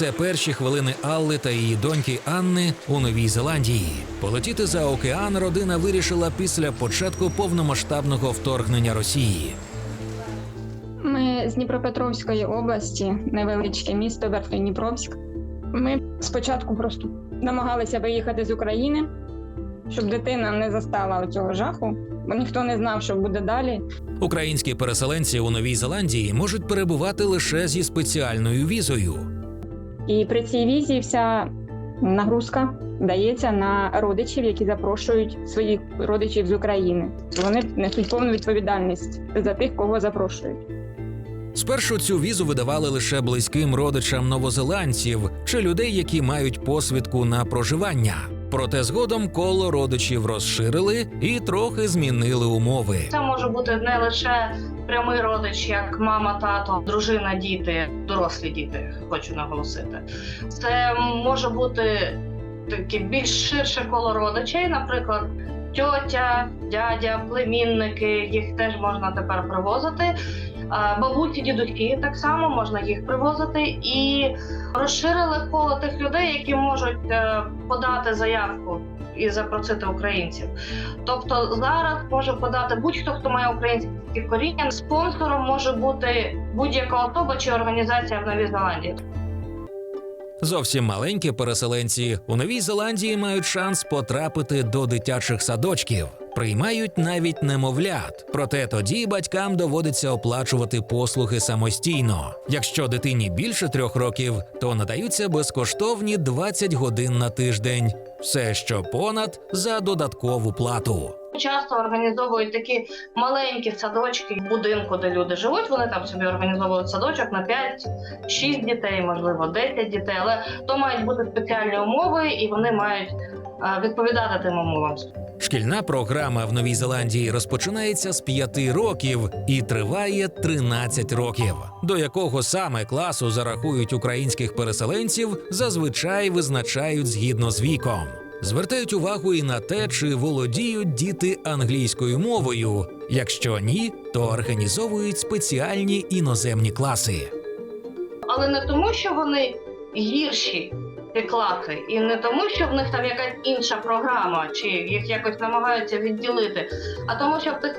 Це перші хвилини Алли та її доньки Анни у Новій Зеландії. Полетіти за океан родина вирішила після початку повномасштабного вторгнення Росії. Ми з Дніпропетровської області, невеличке місто Верхньодніпровськ. Ми спочатку просто намагалися виїхати з України, щоб дитина не застала цього жаху, бо ніхто не знав, що буде далі. Українські переселенці у Новій Зеландії можуть перебувати лише зі спеціальною візою. І при цій візі вся нагрузка дається на родичів, які запрошують своїх родичів з України. Вони несуть повну відповідальність за тих, кого запрошують. Спершу цю візу видавали лише близьким родичам новозеландців чи людей, які мають посвідку на проживання. Проте згодом коло родичів розширили і трохи змінили умови. Це може бути не лише прямий родич, як мама, тато, дружина, діти, дорослі діти. Хочу наголосити. Це може бути таке більш ширше коло родичей, наприклад, тьотя, дядя, племінники. Їх теж можна тепер привозити. Бабусі, дідусі так само можна їх привозити і розширили коло тих людей, які можуть е, подати заявку і запросити українців. Тобто зараз може подати будь-хто, хто має українське коріння. Спонсором може бути будь-яка особа чи організація в Новій Зеландії. Зовсім маленькі переселенці у Новій Зеландії мають шанс потрапити до дитячих садочків. Приймають навіть немовлят, проте тоді батькам доводиться оплачувати послуги самостійно. Якщо дитині більше трьох років, то надаються безкоштовні 20 годин на тиждень, все що понад за додаткову плату. Часто організовують такі маленькі садочки в будинку, де люди живуть. Вони там собі організовують садочок на 5-6 дітей, можливо, 10 дітей. Але то мають бути спеціальні умови, і вони мають відповідати тим умовам. Шкільна програма в Новій Зеландії розпочинається з 5 років і триває 13 років. До якого саме класу зарахують українських переселенців, зазвичай визначають згідно з віком. Звертають увагу і на те, чи володіють діти англійською мовою. Якщо ні, то організовують спеціальні іноземні класи. але не тому, що вони гірші. Ці і не тому, що в них там якась інша програма, чи їх якось намагаються відділити, а тому, що в тих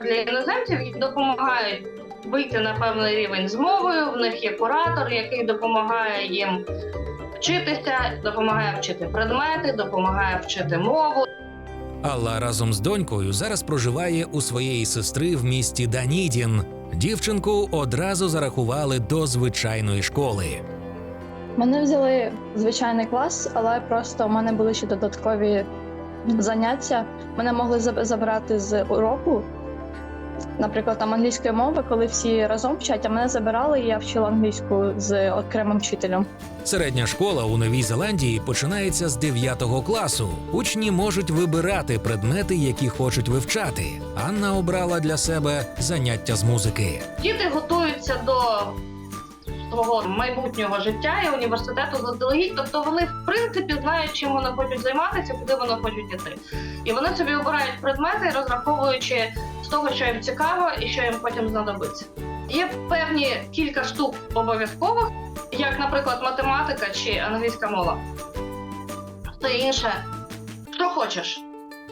для іноземців їм допомагають вийти на певний рівень з мовою. В них є куратор, який допомагає їм вчитися, допомагає вчити предмети, допомагає вчити мову. Алла разом з донькою зараз проживає у своєї сестри в місті Данідін. Дівчинку одразу зарахували до звичайної школи. Мене взяли в звичайний клас, але просто в мене були ще додаткові заняття. Мене могли заб- забирати з уроку, наприклад, там англійської мови, коли всі разом вчать, а мене забирали, і я вчила англійську з окремим вчителем. Середня школа у Новій Зеландії починається з 9 класу. Учні можуть вибирати предмети, які хочуть вивчати. Анна обрала для себе заняття з музики. Діти готуються до свого майбутнього життя і університету заздалегідь. Тобто вони в принципі знають, чим вони хочуть займатися, куди вони хочуть іти. І вони собі обирають предмети, розраховуючи з того, що їм цікаво і що їм потім знадобиться. Є певні кілька штук обов'язкових, як, наприклад, математика чи англійська мова. Все інше, що хочеш.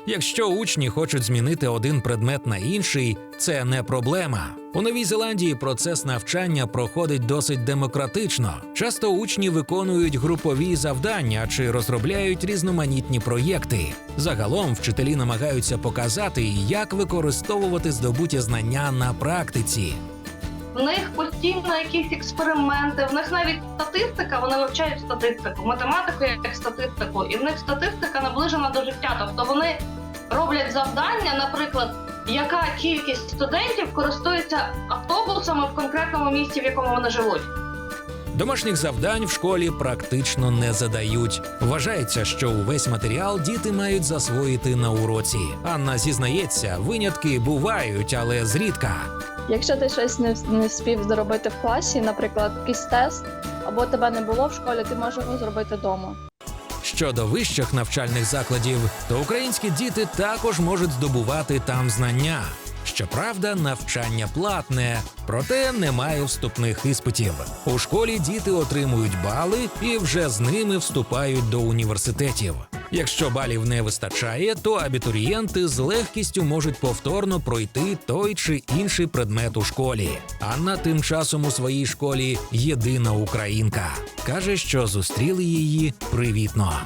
Якщо учні хочуть змінити один предмет на інший, це не проблема. У Новій Зеландії процес навчання проходить досить демократично. Часто учні виконують групові завдання чи розробляють різноманітні проєкти. Загалом вчителі намагаються показати, як використовувати здобуті знання на практиці. В них постійно якісь експерименти, в них навіть статистика, вони вивчають статистику, математику як статистику, і в них статистика наближена до життя. Тобто вони роблять завдання, наприклад, яка кількість студентів користується автобусами в конкретному місті, в якому вони живуть. Домашніх завдань в школі практично не задають. Вважається, що увесь матеріал діти мають засвоїти на уроці. Анна зізнається, винятки бувають, але зрідка. Якщо ти щось не, не встиг зробити в класі, наприклад, якийсь тест, або тебе не було в школі, ти можеш його зробити вдома. Щодо вищих навчальних закладів, то українські діти також можуть здобувати там знання. Щоправда, навчання платне, проте немає вступних іспитів. У школі діти отримують бали і вже з ними вступають до університетів. Якщо балів не вистачає, то абітурієнти з легкістю можуть повторно пройти той чи інший предмет у школі. Анна тим часом у своїй школі єдина українка. каже, що зустріли її привітно.